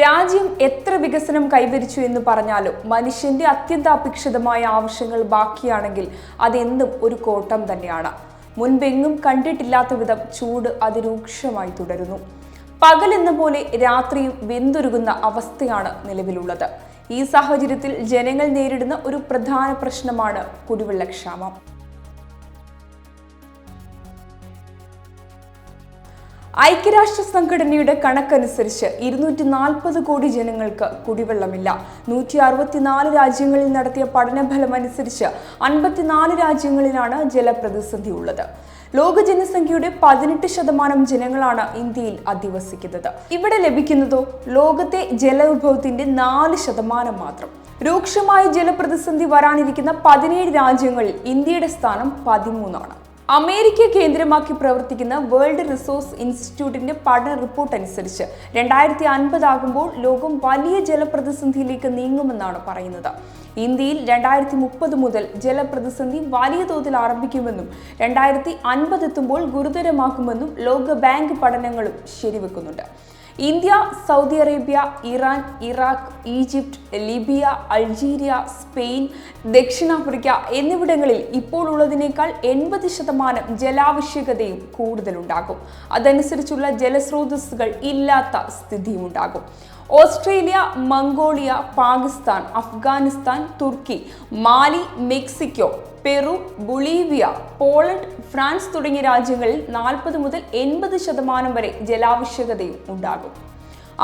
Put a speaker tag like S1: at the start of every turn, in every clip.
S1: രാജ്യം എത്ര വികസനം കൈവരിച്ചു എന്ന് പറഞ്ഞാലും മനുഷ്യന്റെ അത്യന്താപേക്ഷിതമായ ആവശ്യങ്ങൾ ബാക്കിയാണെങ്കിൽ അതെന്നും ഒരു കോട്ടം തന്നെയാണ്. മുൻപെങ്ങും കണ്ടിട്ടില്ലാത്ത വിധം ചൂട് അതിരൂക്ഷമായി തുടരുന്നു. പകൽ എന്ന പോലെ രാത്രിയും വെന്തുരുകുന്ന അവസ്ഥയാണ് നിലവിലുള്ളത്. ഈ സാഹചര്യത്തിൽ ജനങ്ങൾ നേരിടുന്ന ഒരു പ്രധാന പ്രശ്നമാണ് കുടിവെള്ളക്ഷാമം ഐക്യരാഷ്ട്ര സംഘടനയുടെ കണക്കനുസരിച്ച് ഇരുന്നൂറ്റി നാൽപ്പത് കോടി ജനങ്ങൾക്ക് കുടിവെള്ളമില്ല. നൂറ്റി അറുപത്തിനാല് രാജ്യങ്ങളിൽ നടത്തിയ പഠനഫലം അനുസരിച്ച് അൻപത്തിനാല് രാജ്യങ്ങളിലാണ് ജലപ്രതിസന്ധി ഉള്ളത് ലോക ജനസംഖ്യയുടെ പതിനെട്ട് ശതമാനം ജനങ്ങളാണ് ഇന്ത്യയിൽ അധിവസിക്കുന്നത്. ഇവിടെ ലഭിക്കുന്നതോ ലോകത്തെ ജലവിഭവത്തിന്റെ നാല് ശതമാനം മാത്രം. രൂക്ഷമായ ജലപ്രതിസന്ധി വരാനിരിക്കുന്ന പതിനേഴ് രാജ്യങ്ങളിൽ ഇന്ത്യയുടെ സ്ഥാനം പതിമൂന്നാണ്. അമേരിക്ക കേന്ദ്രമാക്കി പ്രവർത്തിക്കുന്ന വേൾഡ് റിസോഴ്സ് ഇൻസ്റ്റിറ്റ്യൂട്ടിന്റെ പഠന റിപ്പോർട്ട് അനുസരിച്ച് രണ്ടായിരത്തി അൻപതാകുമ്പോൾ ലോകം വലിയ ജലപ്രതിസന്ധിയിലേക്ക് നീങ്ങുമെന്നാണ് പറയുന്നത്. ഇന്ത്യയിൽ രണ്ടായിരത്തി മുപ്പത് മുതൽ ജലപ്രതിസന്ധി വലിയ തോതിൽ ആരംഭിക്കുമെന്നും രണ്ടായിരത്തി അൻപത് എത്തുമ്പോൾ ഗുരുതരമാക്കുമെന്നും ലോക ബാങ്ക് പഠനങ്ങളും ശരിവെക്കുന്നുണ്ട്. India Saudi Arabia Iran Iraq Egypt Libya Algeria Spain ദക്ഷിണാഫ്രിക്ക എന്നിവിടങ്ങളിൽ ഇപ്പോൾ ഉള്ളതിനേക്കാൾ എൺപത് ശതമാനം ജലാവശ്യകതയും കൂടുതലുണ്ടാകും. അതനുസരിച്ചുള്ള ജലസ്രോതസ്സുകൾ ഇല്ലാത്ത സ്ഥിതിയുമുണ്ടാകും. ഓസ്ട്രേലിയ മംഗോളിയ പാകിസ്ഥാൻ അഫ്ഗാനിസ്ഥാൻ തുർക്കി Mali Mexico Peru Bolivia Poland France തുടങ്ങിയ രാജ്യങ്ങളിൽ നാൽപ്പത് മുതൽ എൺപത് ശതമാനം വരെ ജലാവശ്യകതയും ഉണ്ടാകും.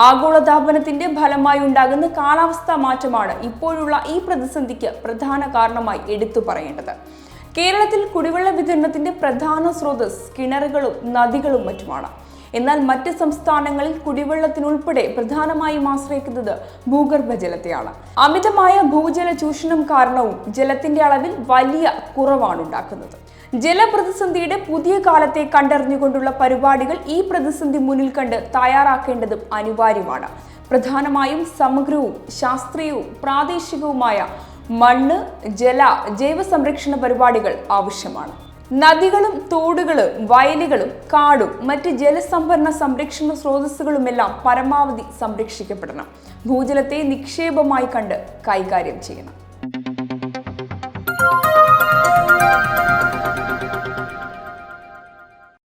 S1: ആഗോളതാപനത്തിന്റെ ഫലമായി ഉണ്ടാകുന്ന കാലാവസ്ഥാ മാറ്റമാണ് ഇപ്പോഴുള്ള ഈ പ്രതിസന്ധിക്ക് പ്രധാന കാരണമായി എടുത്തു പറയേണ്ടത്. കേരളത്തിൽ കുടിവെള്ള വിതരണത്തിന്റെ പ്രധാന സ്രോതസ് കിണറുകളും നദികളും മറ്റുമാണ്. എന്നാൽ മറ്റ് സംസ്ഥാനങ്ങളിൽ കുടിവെള്ളത്തിനുൾപ്പെടെ പ്രധാനമായും ആശ്രയിക്കുന്നത് ഭൂഗർഭജലത്തെയാണ്. അമിതമായ ഭൂജല ചൂഷണം കാരണവും ജലത്തിന്റെ അളവിൽ വലിയ കുറവാണ് ഉണ്ടാക്കുന്നത് ജലപ്രതിസന്ധിയുടെ പുതിയ കാലത്തെ കണ്ടറിഞ്ഞുകൊണ്ടുള്ള പരിപാടികൾ ഈ പ്രതിസന്ധി മുന്നിൽ കണ്ട് തയ്യാറാക്കേണ്ടതും അനിവാര്യമാണ്. പ്രധാനമായും സമഗ്രവും ശാസ്ത്രീയവും പ്രാദേശികവുമായ മണ്ണ് ജല ജൈവ സംരക്ഷണ പരിപാടികൾ ആവശ്യമാണ്. നദികളും തോടുകളും വയലുകളും കാടും മറ്റ് ജലസംഭരണ സംരക്ഷണ സ്രോതസ്സുകളുമെല്ലാം പരമാവധി സംരക്ഷിക്കപ്പെടണം. ഭൂജലത്തെ നിക്ഷേപമായി കണ്ട് കൈകാര്യം ചെയ്യണം.